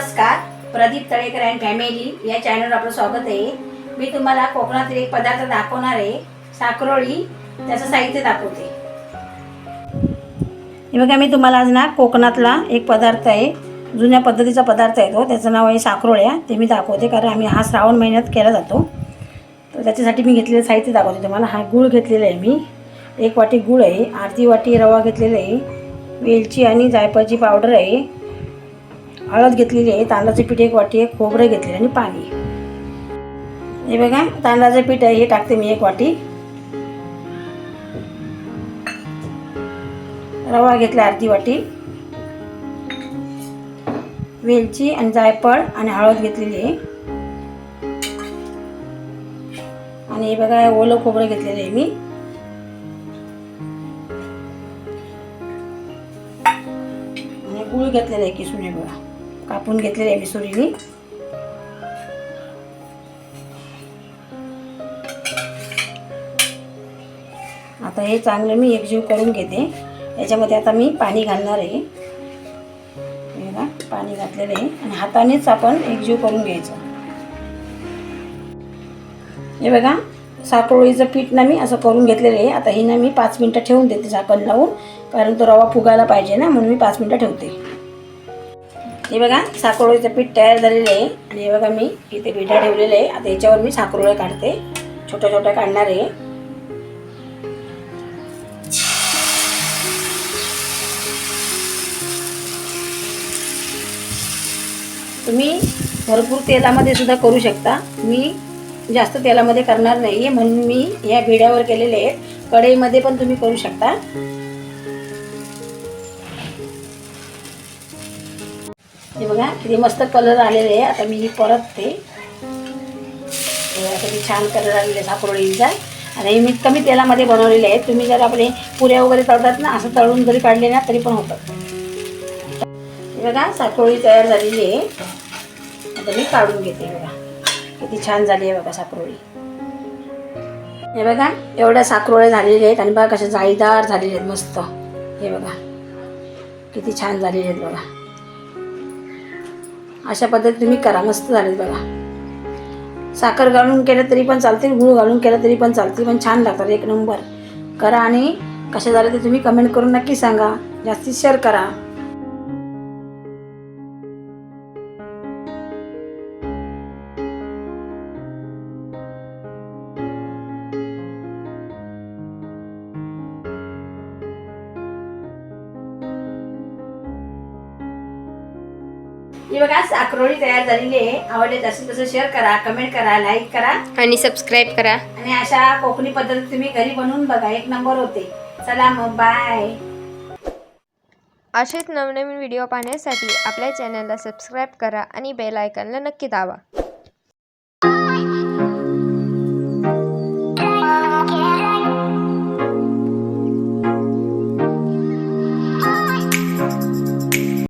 नमस्कार Pradeep Talekar and family या चॅनलवर आपलं स्वागत आहे. मी तुम्हाला कोकणातील एक पदार्थ दाखवणार आहे साकरोळी. त्याचं साहित्य दाखवते. हे बघा मी तुम्हाला आज ना कोकणातला एक पदार्थ आहे जुन्या पद्धतीचा पदार्थ आहे तो. त्याचं नाव आहे साकरोळ्या. ते मी दाखवते कारण आम्ही हा श्रावण महिन्यात केला जातो. तर त्याच्यासाठी मी घेतलेलं साहित्य दाखवते तुम्हाला. हा गूळ घेतलेला आहे मी. एक वाटी गूळ आहे अर्धी वाटी रवा घेतलेला आहे वेलची आणि जायफळची पावडर आहे. हळद घेतलेली आहे तांदळाचं पीठ एक वाटी आहे खोबरं घेतलेलं आणि पाणी. हे बघा तांदळाचं पीठ आहे हे टाकते मी एक वाटी. रवा घेतला अर्धी वाटी. वेलची आणि जायफळ आणि हळद घेतलेली आहे. आणि हे बघा ओलं खोबरं घेतलेलं आहे मी. आणि गुळ घेतलेला आहे किसून हे बघा. कापून घेतलेले आहे मी आता हे चांगलं मी एकजीव करून घेते. याच्यामध्ये आता मी पाणी घालणार आहे. हे बघा पाणी घातलेलं आहे. आणि हातानेच आपण एकजीव करून घ्यायचं. हे बघा साखरोळीचं पीठ ना मी असं करून घेतलेलं आहे. आता ही ना मी पाच मिनटं ठेवून देते झाकण लावून. कारण तो रवा फुगायला पाहिजे ना म्हणून मी पाच मिनटं ठेवते. हे बघा साखरोळीचं पीठ तयार झालेलं आहे. आणि हे बघा मी इथे पिठा ठेवलेलं आहे. आता याच्यावर मी साखरोळे काढते. छोट्या छोट्या काढणार आहे. तुम्ही भरपूर तेलामध्ये सुद्धा करू शकता. मी जास्त तेलामध्ये करणार नाही आहे म्हणून मी या भिड्यावर केलेले आहेत. कढईमध्ये पण तुम्ही करू शकता. हे बघा किती मस्त कलर आलेले आहे. आता मी ही परतते. हे किती छान कलर आलेले आहे साखरोळींचा आणि मी कमी तेलामध्ये बनवलेले आहेत. तुम्ही जर आपले पुऱ्या वगैरे तळतात ना असं तळून जरी काढले ना तरी पण होतं हे बघा साखरोळी तयार झालेली आहे. आता मी काढून घेते बघा. किती छान झाली आहे बघा साखरोळी हे बघा एवढ्या साखरोळ्या झालेल्या आहेत. आणि बघा कशा जाळीदार झालेले आहेत मस्त. हे बघा. किती छान झालेले आहेत बघा. अशा पद्धतीने तुम्ही करा. मस्त झालेत बघा. साखर घालून केलं तरी पण चालतील गूळ घालून केलं तरी पण चालतील पण छान लागतात एक नंबर. करा आणि कसं झालं ते तुम्ही कमेंट करून नक्की सांगा. जास्तीत शेअर करा. ही बघा साखरोळी तयार झालेली आहे. आवडले जास्तीत जास्त शेअर करा कमेंट करा लाईक करा. आणि सबस्क्राईब करा. आणि अशा कोकणी पद्धती तुम्ही घरी बनवून बघा. एक नंबर होते. चला मग बाय असेच नवनवीन व्हिडिओ पाहण्यासाठी आपल्या चॅनलला सबस्क्राईब करा आणि बेल आयकॉनला नक्की दाबा.